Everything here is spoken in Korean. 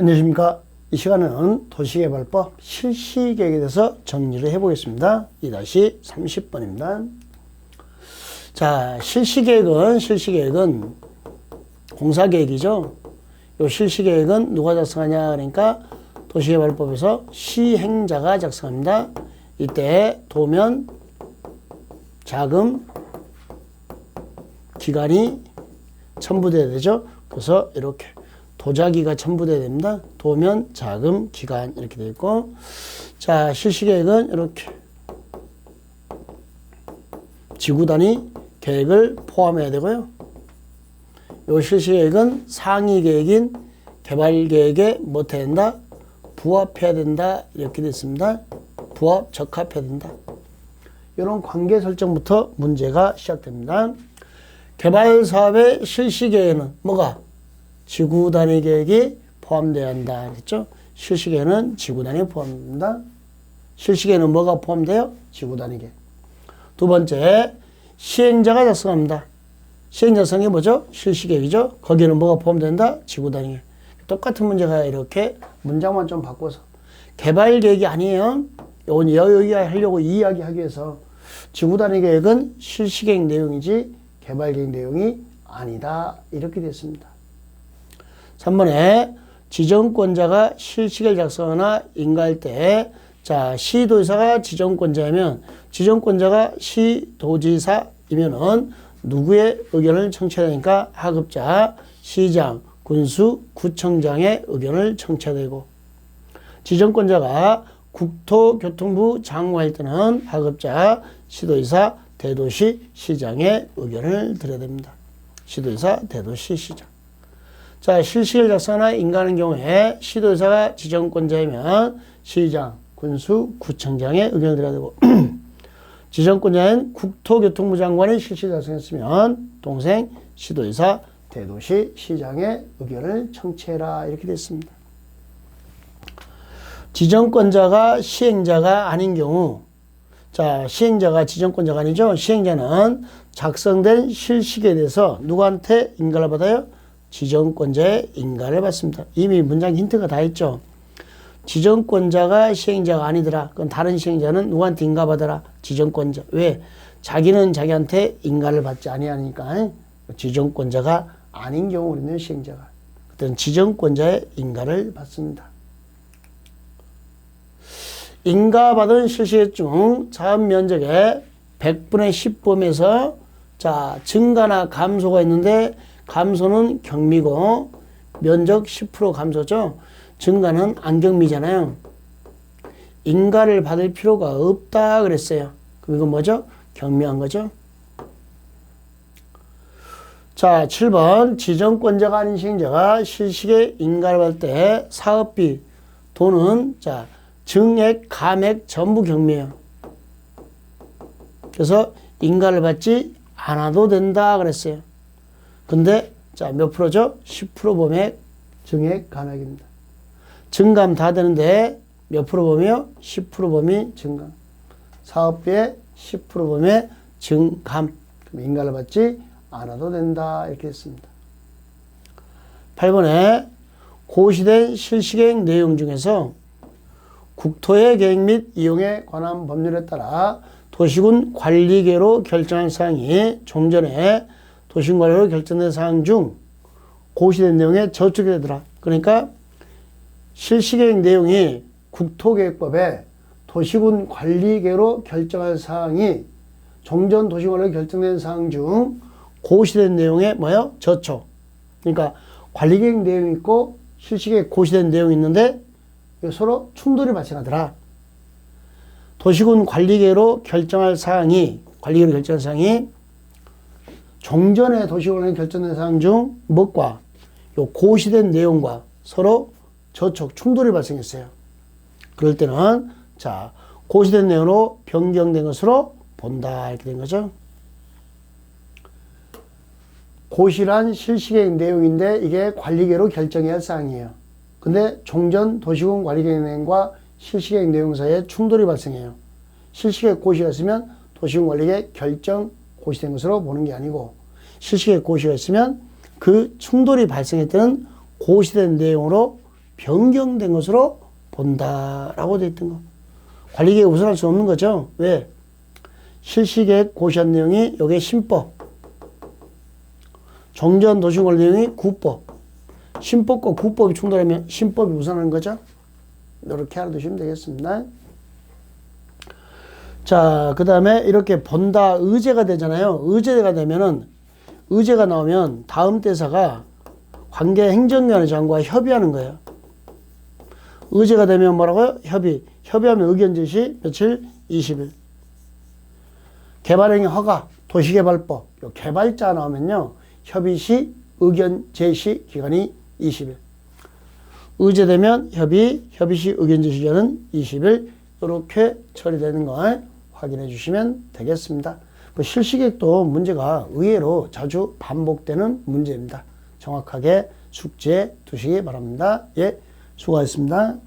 안녕하십니까. 이 시간은 도시개발법 실시계획에 대해서 정리를 해보겠습니다. 2-30번입니다. 자, 실시계획은, 실시계획은 공사계획이죠. 요 실시계획은 누가 작성하냐? 그러니까 도시개발법에서 시행자가 작성합니다. 이때 도면, 자금, 기간이 첨부돼야 되죠. 그래서 이렇게 도자기가 첨부돼야 됩니다. 도면, 자금, 기간 이렇게 되어 있고 자 실시계획은 이렇게 지구 단위 계획을 포함해야 되고요. 요 실시계획은 상위 계획인 개발 계획에 뭐 해야 된다? 부합해야 된다 이렇게 됐습니다. 부합, 적합해야 된다. 이런 관계 설정부터 문제가 시작됩니다. 개발 사업의 실시 계획에는 뭐가 지구 단위 계획이 포함되어야 한다 그랬죠? 실시 계획은 지구 단위 포함됩니다. 실시 계획은 뭐가 포함돼요? 지구 단위 계획. 두 번째 시행자가 작성합니다. 시행자 작성이 뭐죠? 실시 계획이죠. 거기에는 뭐가 포함된다? 지구 단위 계획. 똑같은 문제가 이렇게 문장만 좀 바꿔서 개발 계획이 아니에요. 이건 여기 하려고 이야기하기 위해서 지구 단위 계획은 실시 계획 내용이지 개발 계획 내용이 아니다. 이렇게 됐습니다. 3번에 지정권자가 실시계획 작성하나 인가할 때, 자, 시도지사가 지정권자면, 지정권자가 시도지사이면은 누구의 의견을 청취해야 되니까 하급자, 시장, 군수, 구청장의 의견을 청취해야 되고, 지정권자가 국토교통부 장관일 때는 하급자, 시도지사, 대도시, 시장의 의견을 들어야 됩니다. 시도지사, 대도시, 시장. 자, 실시를 작성하나 인가하는 경우에 시도지사가 지정권자이면 시장, 군수, 구청장의 의견을 들어야 되고 지정권자는 국토교통부 장관이 실시 작성했으면 동생, 시도지사, 대도시, 시장의 의견을 청취해라 이렇게 됐습니다. 지정권자가 시행자가 아닌 경우 자, 시행자가 지정권자가 아니죠. 시행자는 작성된 실시에 대해서 누구한테 인가를 받아요? 지정권자의 인가를 받습니다. 이미 문장 힌트가 다 있죠. 지정권자가 시행자가 아니더라. 그건 다른 시행자는 누구한테 인가 받아라? 지정권자. 왜? 자기는 자기한테 인가를 받지 아니하니까 지정권자가 아닌 경우 우리는 시행자가 그때는 지정권자의 인가를 받습니다. 인가받은 실시계획 중 자원 면적의 100분의 10 범위에서 자 증가나 감소가 있는데 감소는 경미고 면적 10% 감소죠. 증가는 안경미잖아요. 인가를 받을 필요가 없다 그랬어요. 그럼 이건 뭐죠? 경미한 거죠. 자, 7번 지정권자가 아닌 시행자가 실시계 인가를 받을 때 사업비 돈은 자 증액, 감액 전부 경미해요. 그래서 인가를 받지 않아도 된다 그랬어요. 근데 자 몇 프로죠? 10% 범액 증액 감액입니다. 증감 다 되는데 몇 프로 범위요? 10% 범위 증감. 사업비의 10% 범위 증감. 그럼 인가를 받지 않아도 된다 이렇게 했습니다. 8번에 고시된 실시계획 내용 중에서 국토의 계획 및 이용에 관한 법률에 따라 도시군 관리계로 결정한 사항이 좀 전에 도시군 관리로 결정된 사항 중 고시된 내용에 저축이 되더라. 그러니까 실시계획 내용이 국토계획법에 도시군 관리계로 결정한 사항이 종전 도시관리로 결정된 사항 중 고시된 내용에 뭐요? 저촉. 그러니까 관리계획 내용이 있고 실시계획 고시된 내용이 있는데 서로 충돌이 발생하더라. 도시군 관리계로 결정할 사항이 관리계로 결정할 사항이 종전에 도시군에 결정된 사항 중 뭐과 요 고시된 내용과 서로 저촉 충돌이 발생했어요. 그럴 때는 자 고시된 내용으로 변경된 것으로 본다 이렇게 된 거죠. 고시란 실시계획 내용인데 이게 관리계로 결정해야 할 사항이에요. 근데 종전 도시군 관리계획과 실시계획 내용 사이에 충돌이 발생해요. 실시계획 고시가 있으면 도시군 관리계획 결정 고시된 것으로 보는 게 아니고 실시계획 고시가 있으면 그 충돌이 발생했던 고시된 내용으로 변경된 것으로 본다라고 되어 있던 거. 관리계획 우선할 수 없는 거죠. 왜? 실시계획 고시한 내용이 요게 신법. 정전 도시관리 내용이 구법. 신법과 구법이 충돌하면 신법이 우선하는 거죠. 이렇게 알아두시면 되겠습니다. 자, 그 다음에 이렇게 본다 의제가 되잖아요. 의제가 되면은 의제가 나오면 다음 대사가 관계 행정위원회 장과 협의하는 거예요. 의제가 되면 뭐라고요? 협의. 협의하면 의견 제시 며칠? 20일. 개발행위 허가, 도시개발법. 요 개발자 나오면요. 협의 시 의견 제시 기간이 20일. 의제되면 협의, 협의 시 의견 제시 기간은 20일. 이렇게 처리되는 걸 확인해 주시면 되겠습니다. 뭐 실시객도 문제가 의외로 자주 반복되는 문제입니다. 정확하게 숙지해 두시기 바랍니다. 예, 수고하셨습니다.